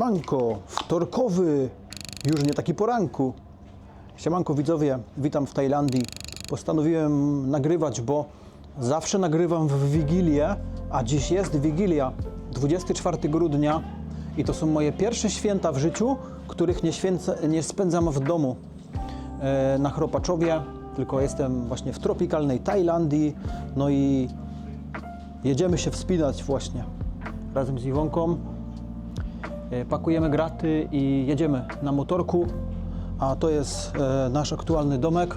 Siemanko, wtorkowy, już nie taki poranku. Siemanko widzowie, witam w Tajlandii. Postanowiłem nagrywać, bo zawsze nagrywam w Wigilię, a dziś jest Wigilia, 24 grudnia i to są moje pierwsze święta w życiu, których nie, święcę, nie spędzam w domu e, na Chropaczowie, tylko jestem właśnie w tropikalnej Tajlandii, no i jedziemy się wspinać właśnie razem z Iwonką. E, Pakujemy graty i jedziemy na motorku, a to jest e, nasz aktualny domek.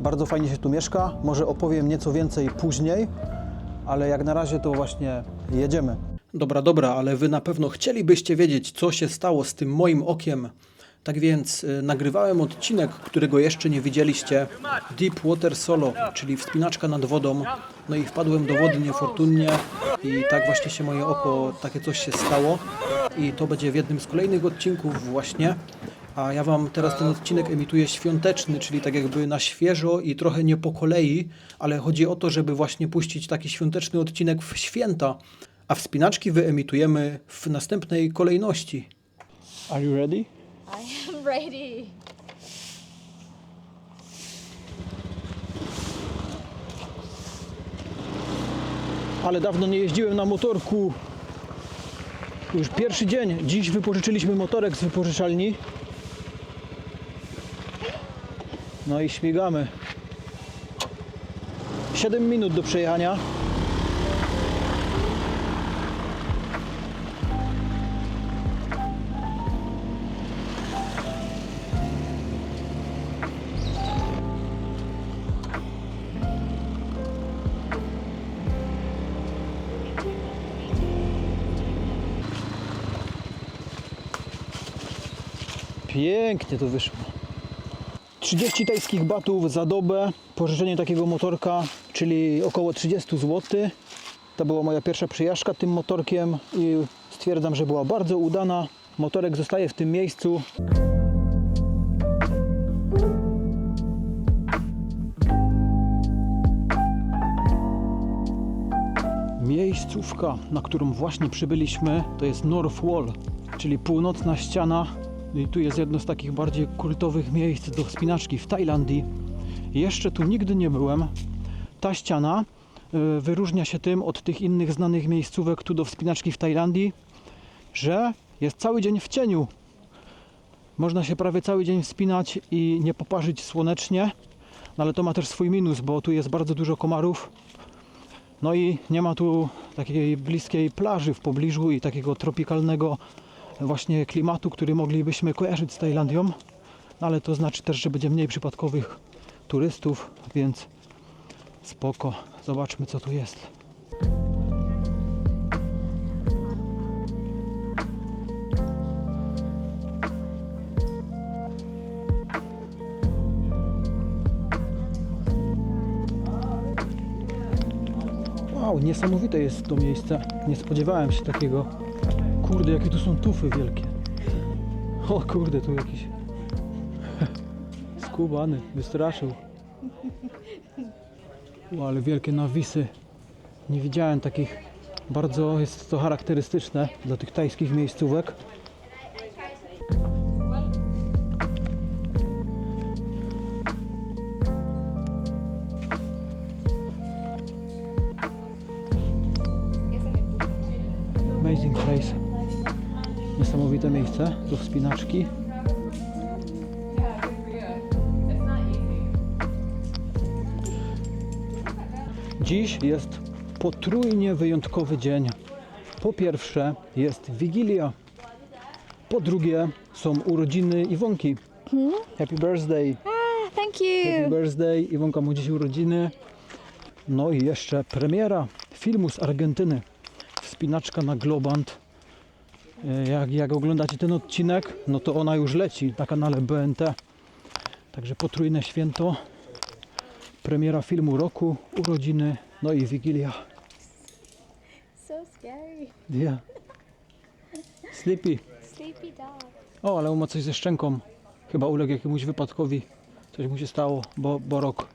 Bardzo fajnie się tu mieszka. Może opowiem nieco więcej później, ale jak na razie to właśnie jedziemy. Dobra, dobra, ale wy na pewno chcielibyście wiedzieć, co się stało z tym moim okiem. Tak więc e, nagrywałem odcinek, którego jeszcze nie widzieliście, Deep Water Solo, czyli wspinaczka nad wodą. No i wpadłem do wody niefortunnie i tak właśnie się moje oko, takie coś się stało. I to będzie w jednym z kolejnych odcinków właśnie. A ja Wam teraz ten odcinek emituję świąteczny, czyli tak jakby na świeżo i trochę nie po kolei, ale chodzi o to, żeby właśnie puścić taki świąteczny odcinek w święta, a wspinaczki wyemitujemy w następnej kolejności. Are you ready? I am ready. Ale dawno nie jeździłem na motorku. Już pierwszy dzień. Dziś wypożyczyliśmy motorek z wypożyczalni. No i śmigamy. 7 minut do przejechania. Pięknie to wyszło. 30 tajskich batów za dobę, pożyczenie takiego motorka, czyli około 30 zł. To była moja pierwsza przejażdżka tym motorkiem i stwierdzam, że była bardzo udana. Motorek zostaje w tym miejscu. Miejscówka, na którą właśnie przybyliśmy, to jest North Wall, czyli północna ściana. I tu jest jedno z takich bardziej kultowych miejsc do wspinaczki w Tajlandii. Jeszcze tu nigdy nie byłem. Ta ściana y, wyróżnia się tym od tych innych znanych miejscówek tu do wspinaczki w Tajlandii, że jest cały dzień w cieniu. Można się prawie cały dzień wspinać i nie poparzyć słonecznie, no ale to ma też swój minus, bo tu jest bardzo dużo komarów. No i nie ma tu takiej bliskiej plaży w pobliżu i takiego tropikalnego właśnie klimatu, który moglibyśmy kojarzyć z Tajlandią. No ale to znaczy też, że będzie mniej przypadkowych turystów, więc spoko. Zobaczmy co tu jest. Wow, niesamowite jest to miejsce. Nie spodziewałem się takiego. Kurde, jakie tu są tufy wielkie. O kurde, tu jakiś skubany, wystraszył. O, ale wielkie nawisy. Nie widziałem takich. Bardzo jest to charakterystyczne dla tych tajskich miejscówek. Miejsce do wspinaczki. Dziś jest potrójnie wyjątkowy dzień. Po pierwsze jest Wigilia. Po drugie są urodziny Iwonki. Happy birthday. Ah, thank Happy you. birthday. Iwonka ma dziś urodziny. No i jeszcze premiera filmu z Argentyny. Wspinaczka na Globant. E, Jak, jak oglądacie ten odcinek, no to ona już leci na kanale BNT. Także potrójne święto. Premiera filmu roku, urodziny, no i Wigilia. So scary. Yeah. Sleepy. Sleepy dog. O, ale on ma coś ze szczęką. Chyba uległ jakiemuś wypadkowi. Coś mu się stało, bo, bo rok.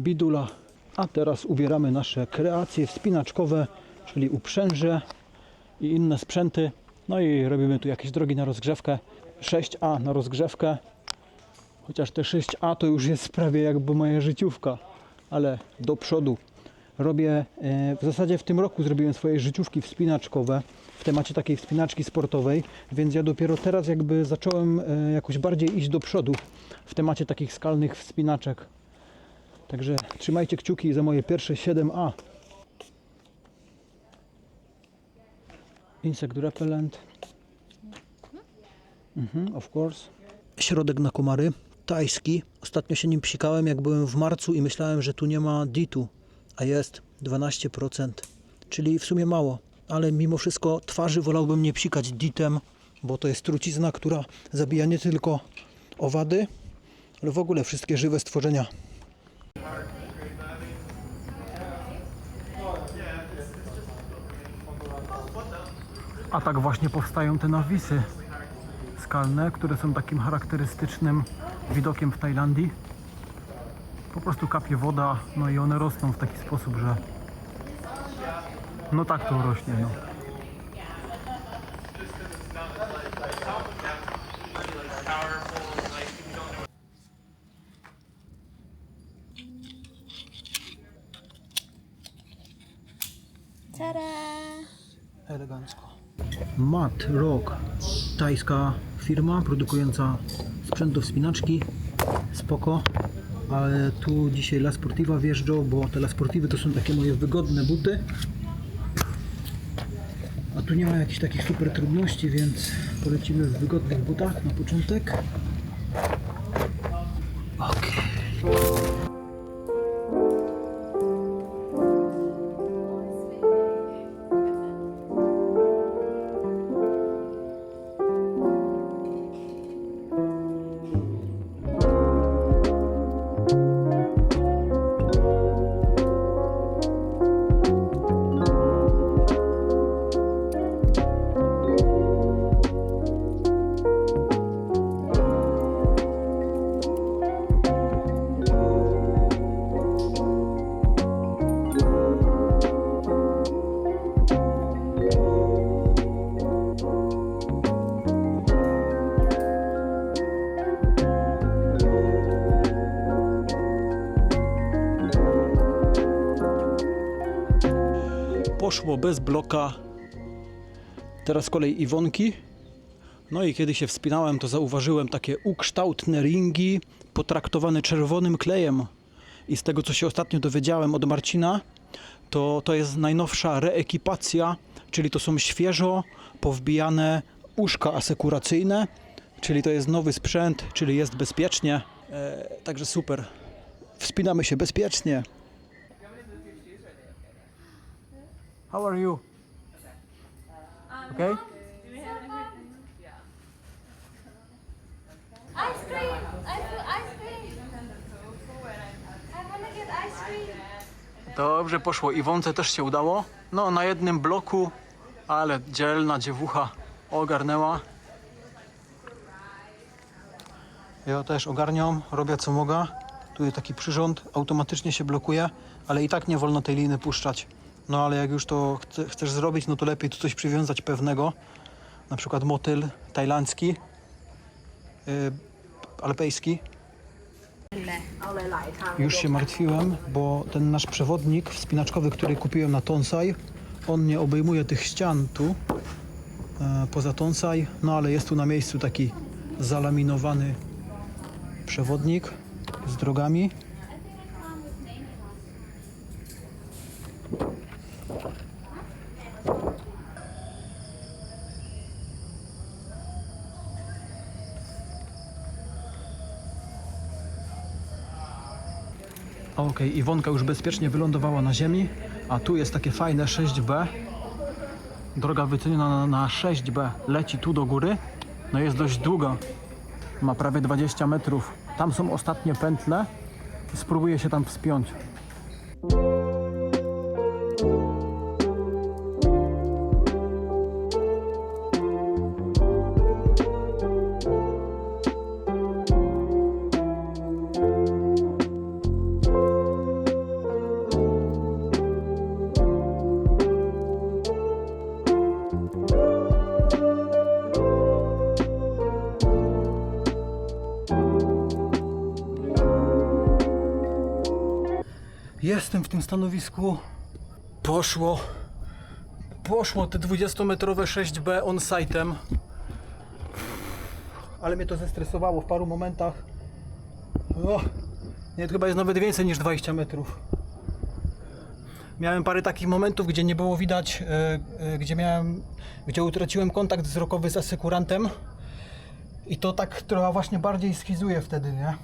Bidula. A teraz ubieramy nasze kreacje wspinaczkowe, czyli uprzęże i inne sprzęty. No i robimy tu jakieś drogi na rozgrzewkę. 6A na rozgrzewkę. Chociaż te 6A to już jest prawie jakby moja życiówka, ale do przodu. Robię, e, w zasadzie w tym roku zrobiłem swoje życiówki wspinaczkowe w temacie takiej wspinaczki sportowej, więc ja dopiero teraz jakby zacząłem e, jakoś bardziej iść do przodu w temacie takich skalnych wspinaczek. Także trzymajcie kciuki za moje pierwsze 7A. Insect repellent. Mhm, of course. Środek na komary, tajski. Ostatnio się nim psikałem, jak byłem w marcu i myślałem, że tu nie ma ditu, a jest 12%, czyli w sumie mało. Ale mimo wszystko twarzy wolałbym nie psikać ditem, bo to jest trucizna, która zabija nie tylko owady, ale w ogóle wszystkie żywe stworzenia. A tak właśnie powstają te nawisy skalne, które są takim charakterystycznym widokiem w Tajlandii. Po prostu kapie woda, no i one rosną w taki sposób, że no tak to rośnie. No. Tajska firma produkująca sprzęt do wspinaczki. Spoko. Ale tu dzisiaj La Sportiva wjeżdżą, bo te La Sportivy to są takie moje wygodne buty. A tu nie ma jakichś takich super trudności, więc polecimy w wygodnych butach na początek. Poszło bez bloka. Teraz kolej Iwonki. No i kiedy się wspinałem, to zauważyłem takie ukształtne ringi potraktowane czerwonym klejem. I z tego, co się ostatnio dowiedziałem od Marcina, to to jest najnowsza reekipacja, czyli to są świeżo powbijane uszka asekuracyjne, czyli to jest nowy sprzęt, czyli jest bezpiecznie. E, także super. Wspinamy się bezpiecznie. How are you? Okay? Ice cream! I feel ice cream! I wanna get ice cream! Dobrze poszło. Iwonce też się udało. No, na jednym bloku, ale dzielna dziewucha ogarnęła. Ja też ogarniam, robię co mogę. Tu jest taki przyrząd, automatycznie się blokuje, ale i tak nie wolno tej liny puszczać. No ale jak już to chce, chcesz zrobić, no to lepiej tu coś przywiązać pewnego. Na przykład motyl tajlandzki, yy, alpejski. Już się martwiłem, bo ten nasz przewodnik wspinaczkowy, który kupiłem na Tonsai, on nie obejmuje tych ścian tu, e, poza Tonsai, no ale jest tu na miejscu taki zalaminowany przewodnik z drogami. Okej, Iwonka już bezpiecznie wylądowała na ziemi, a tu jest takie fajne 6B. Droga wyceniona na, na 6B leci tu do góry. No jest dość długa, ma prawie 20 metrów. Tam są ostatnie pętle. Spróbuję się tam wspiąć. Jestem w tym stanowisku. Poszło. Poszło te 20-metrowe 6B on-site'em. Ale mnie to zestresowało w paru momentach. O, nie, to chyba jest nawet więcej niż 20 metrów. Miałem parę takich momentów, gdzie nie było widać, e, e, gdzie miałem, gdzie utraciłem kontakt wzrokowy z asekurantem. I to tak trochę właśnie bardziej schizuje wtedy, nie?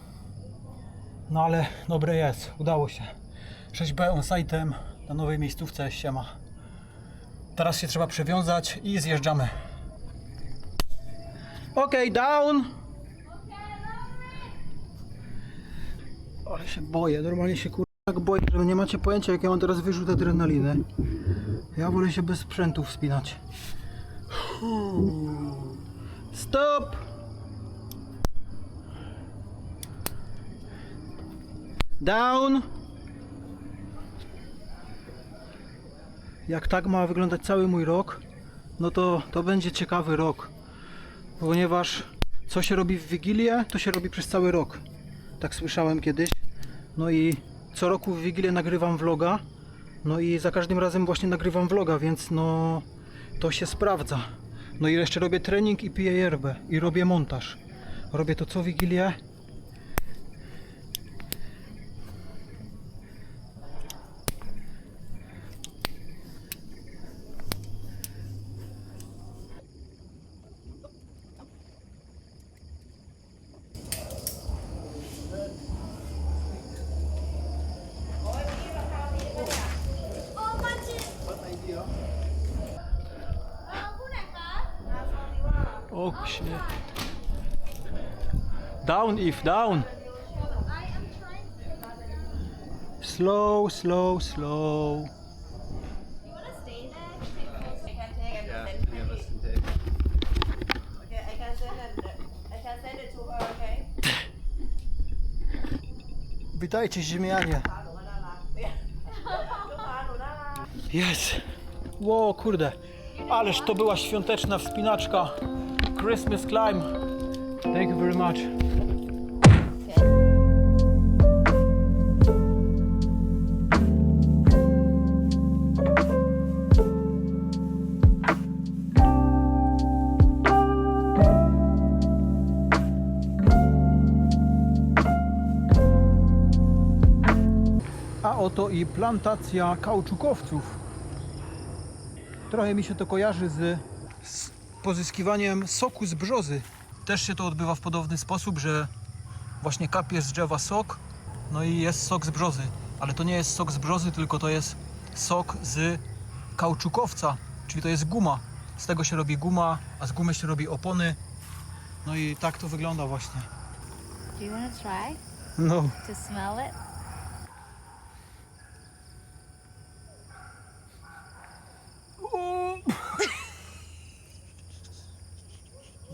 No ale dobre jest, udało się. 6B on site'em na nowej miejscówce siema. Teraz się trzeba przewiązać i zjeżdżamy. Okej, down! Ale się boję, normalnie się kur... tak boję, że nie macie pojęcia jak ja mam teraz wyrzut adrenaliny. Ja wolę się bez sprzętu wspinać. Stop! Down! Jak tak ma wyglądać cały mój rok, no to to będzie ciekawy rok. Ponieważ co się robi w Wigilię, to się robi przez cały rok. Tak słyszałem kiedyś. No i co roku w Wigilię nagrywam vloga. No i za każdym razem właśnie nagrywam vloga, więc no to się sprawdza. No i jeszcze robię trening i piję yerbę i robię montaż. Robię to co Wigilię. właśnie. Down if down. Slow, slow, slow. Witajcie ziemianie. Jest. Ło, kurde. Ależ to była świąteczna wspinaczka. Christmas climb. Thank you very much. A oto i plantacja kauczukowców. Trochę mi się to kojarzy z, pozyskiwaniem soku z brzozy. Też się to odbywa w podobny sposób, że właśnie kapie z drzewa sok, no i jest sok z brzozy. Ale to nie jest sok z brzozy, tylko to jest sok z kauczukowca, czyli to jest guma. Z tego się robi guma, a z gumy się robi opony. No i tak to wygląda właśnie. Do you want to try No. to smell it?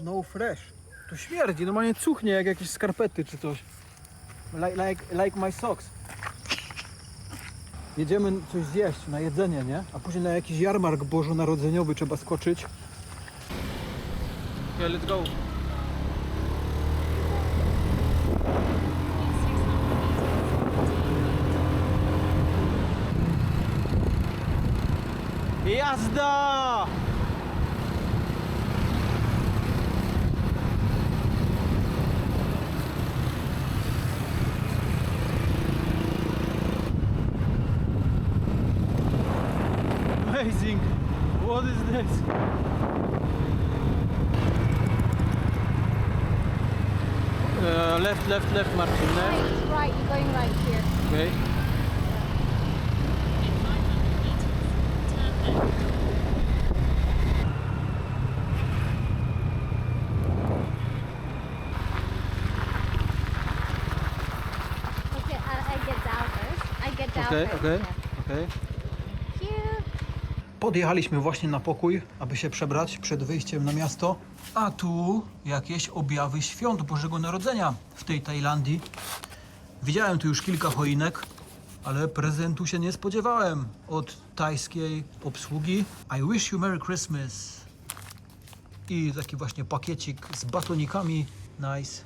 No fresh. To śmierdzi, normalnie cuchnie jak jakieś skarpety czy coś. Like, like, like my socks. Jedziemy coś zjeść na jedzenie, nie? A później na jakiś jarmark bożonarodzeniowy trzeba skoczyć. Okay, let's go. Jazda! Uh, left, left, left, Martin, left. Right, right. You're going right here. Okay. Okay, I, I get down first. I get down Okay, first. okay, Yeah. okay. Podjechaliśmy właśnie na pokój, aby się przebrać przed wyjściem na miasto. A tu jakieś objawy świąt Bożego Narodzenia w tej Tajlandii. Widziałem tu już kilka choinek, ale prezentu się nie spodziewałem od tajskiej obsługi. I wish you Merry Christmas. I taki właśnie pakiecik z batonikami. Nice.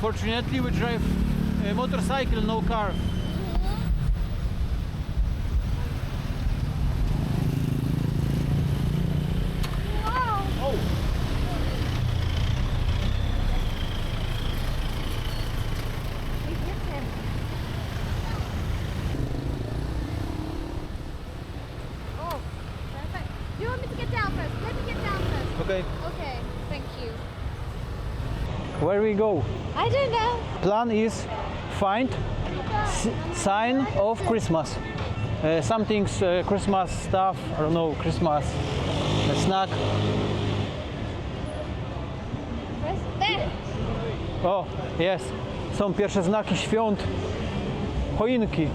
Fortunately, we drive a motorcycle, no car. Wow. Where we go? I don't know. Plan is find sign of Christmas. Uh, something's uh, Christmas stuff. I don't know. Christmas uh, snack. O, jest. Są pierwsze znaki świąt. Choinki.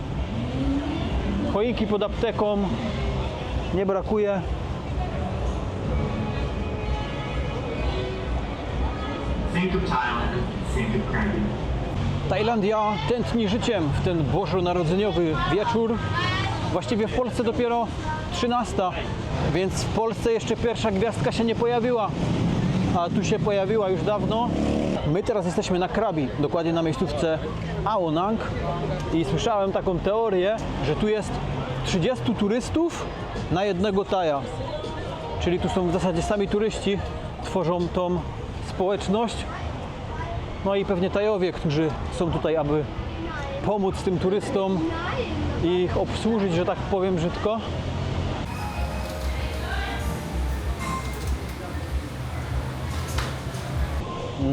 Choinki pod apteką. Nie brakuje. Tajlandia tętni życiem w ten bożonarodzeniowy wieczór. Właściwie w Polsce dopiero 13, więc w Polsce jeszcze pierwsza gwiazdka się nie pojawiła, a tu się pojawiła już dawno. My teraz jesteśmy na Krabi, dokładnie na miejscówce Aonang i słyszałem taką teorię, że tu jest 30 turystów na jednego Taja. Czyli tu są w zasadzie sami turyści, tworzą tą społeczność, no i pewnie Tajowie, którzy są tutaj, aby pomóc tym turystom i ich obsłużyć, że tak powiem brzydko.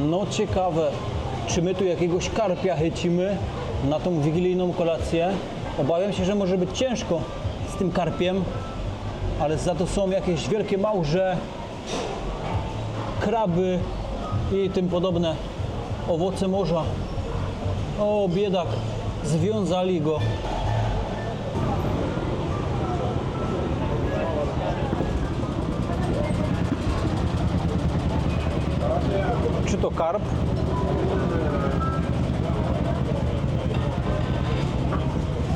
No ciekawe, czy my tu jakiegoś karpia chycimy na tą wigilijną kolację. Obawiam się, że może być ciężko z tym karpiem, ale za to są jakieś wielkie małże, kraby i tym podobne owoce morza. O, biedak, związali go. Czy to karp?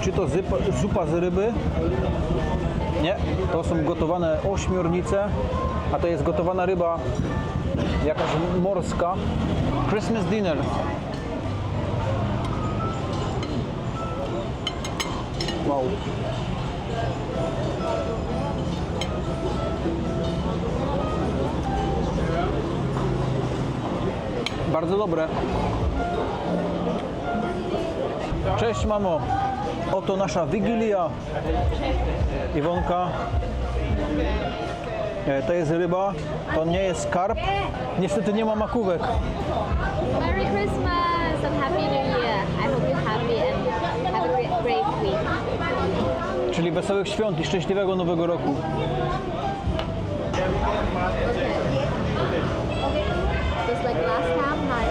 Czy to zypa, zupa z ryby? Nie, to są gotowane ośmiornice, a to jest gotowana ryba jakaś morska. Christmas dinner. Wow. Bardzo dobre. Cześć mamo. Oto nasza wigilia. Iwonka. E, To jest ryba, to nie jest karp. Niestety nie ma makówek. Merry Christmas and Happy New Year. I hope you're happy and have a great, great week. Czyli wesołych świąt i szczęśliwego nowego roku. Just like last time, my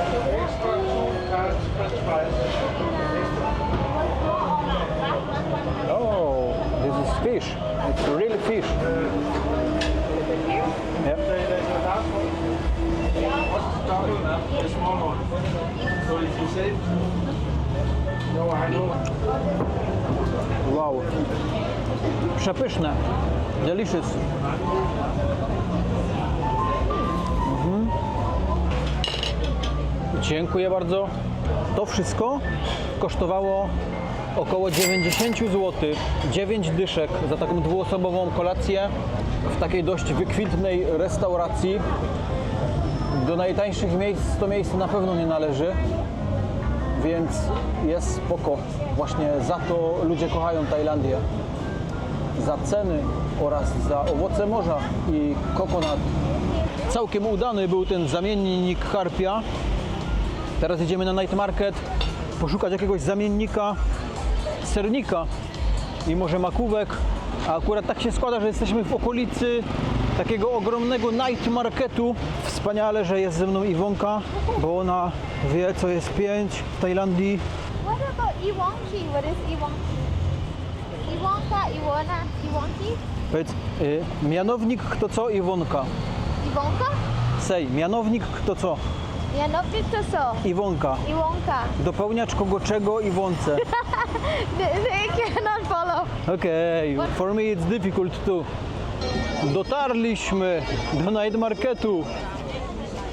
Oh, this is fish. It's really fish. Wow. Przepyszne. Delicious. Mhm. Dziękuję bardzo. To wszystko kosztowało około 90 zł. 9 dyszek za taką dwuosobową kolację w takiej dość wykwintnej restauracji. Do najtańszych miejsc to miejsce na pewno nie należy więc jest spoko. Właśnie za to ludzie kochają Tajlandię. Za ceny oraz za owoce morza i kokonat. Całkiem udany był ten zamiennik karpia. Teraz jedziemy na night market poszukać jakiegoś zamiennika sernika i może makówek. A akurat tak się składa, że jesteśmy w okolicy takiego ogromnego night marketu. Wspaniale, że jest ze mną Iwonka, bo ona wie co jest pięć w Tajlandii. What about Iwonki? What is Iwonki? Iwonka, Iwona, Iwonki? Powiedz, y, mianownik kto co Iwonka. Iwonka? Sej, mianownik kto co Mianownik to co? Iwonka. Iwonka. Dopełniacz kogo czego Iwonce. They, cannot follow. Okej, for me it's difficult too. Dotarliśmy do night marketu.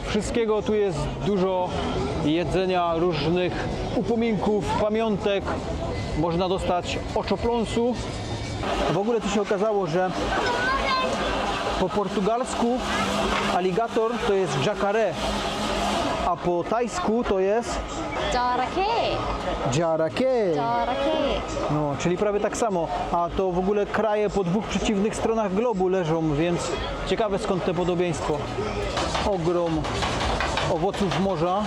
Wszystkiego tu jest dużo jedzenia różnych upominków, pamiątek. Można dostać oczopląsu. W ogóle to się okazało, że po portugalsku aligator to jest jacare, a po tajsku to jest จระเข้ jarake. จระเข้ No, czyli prawie tak samo. A to w ogóle kraje po dwóch przeciwnych stronach globu leżą, więc ciekawe skąd te podobieństwo. Ogrom owoców morza.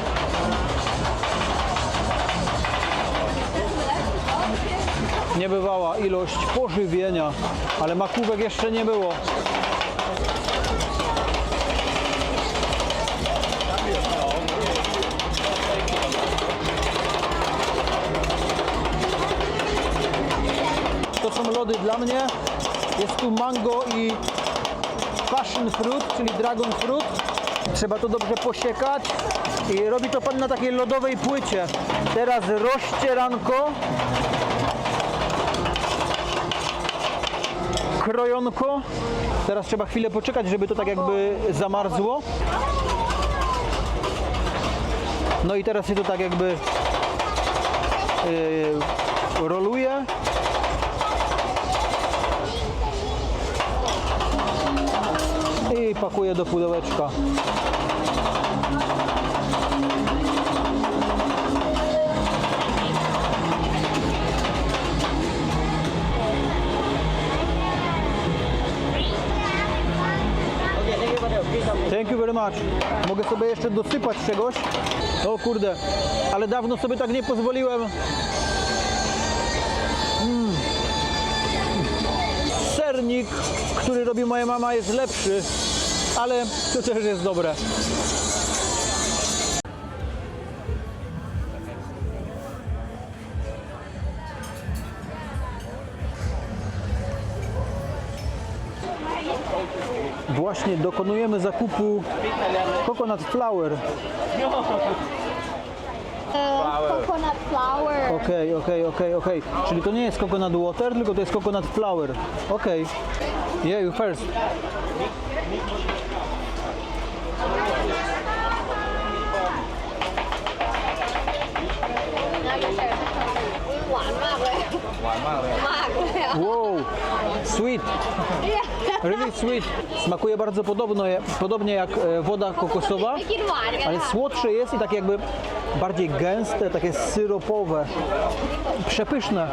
Niebywała ilość pożywienia, ale makówek jeszcze nie było. Dla mnie. Jest tu mango i passion fruit, czyli dragon fruit. Trzeba to dobrze posiekać i robi to pan na takiej lodowej płycie. Teraz rozcieranko. Krojonko. Teraz trzeba chwilę poczekać, żeby to tak jakby zamarzło. No i teraz się to tak jakby yy, roluje. I pakuję do pudełeczka. Thank you very much. Mogę sobie jeszcze dosypać czegoś? O kurde, ale dawno sobie tak nie pozwoliłem. sernik, który robi moja mama jest lepszy, ale to też jest dobre. Właśnie dokonujemy zakupu coconut flour. coconut flower Okej, okej, okej, okej. Czyli to nie jest coconut water, tylko to jest coconut flour. Okej. Yeah, you first. หวานมากเลย มากเลยอะ Wow, sweet. Really sweet. Smakuje bardzo podobno, podobnie jak e, woda kokosowa, ไม่กินหวานกัน ale ค่ะ słodsze jest i takie jakby bardziej gęste, takie syropowe. Przepyszne.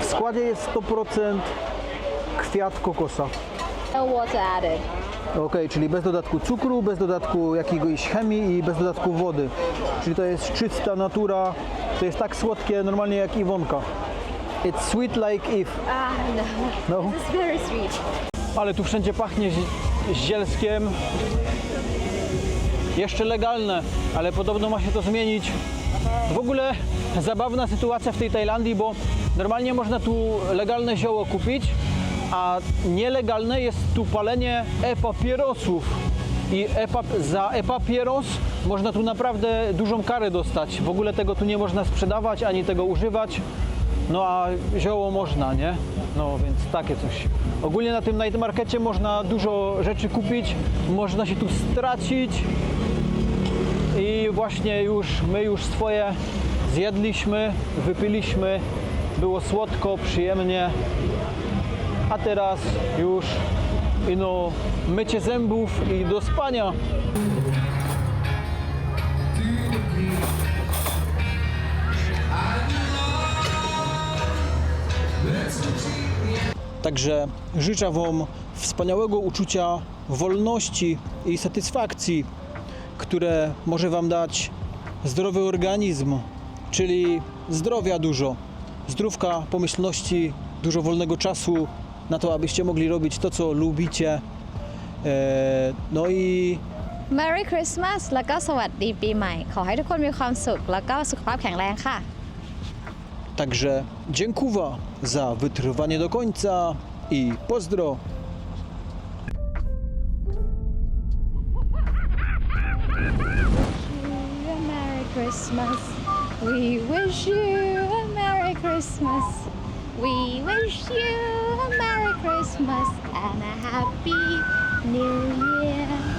W składzie jest 100% kwiat kokosa. no water added Okej, czyli bez dodatku cukru, bez dodatku jakiegoś chemii i bez dodatku wody. Czyli to jest czysta natura, to jest tak słodkie normalnie jak Iwonka. It's sweet like if. ah no No. it's very sweet Ale tu wszędzie pachnie zi- zielskiem. Jeszcze legalne, ale podobno ma się to zmienić. W ogóle zabawna sytuacja w tej Tajlandii, bo normalnie można tu legalne zioło kupić, a nielegalne jest tu palenie e-papierosów. I e-pap- za e-papieros można tu naprawdę dużą karę dostać. W ogóle tego tu nie można sprzedawać ani tego używać. No a zioło można, nie? No więc takie coś. Ogólnie na tym night markecie można dużo rzeczy kupić, można się tu stracić i właśnie już my już swoje zjedliśmy, wypiliśmy, było słodko, przyjemnie, a teraz już no, mycie zębów i do spania. Także życzę Wam wspaniałego uczucia wolności i satysfakcji, które może Wam dać zdrowy organizm, czyli zdrowia dużo, zdrówka, pomyślności, dużo wolnego czasu na to, abyście mogli robić to, co lubicie. E, No i Merry Christmas แล้วก็สวัสดีปีใหม่ ขอให้ทุกคนมีความสุข แล้วก็สุขภาพแข็งแรงค่ะ także dziękuję za wytrwanie do końca i pozdro! a Merry Christmas. We wish you a Merry Christmas. We wish you a Merry Christmas and a Happy New Year.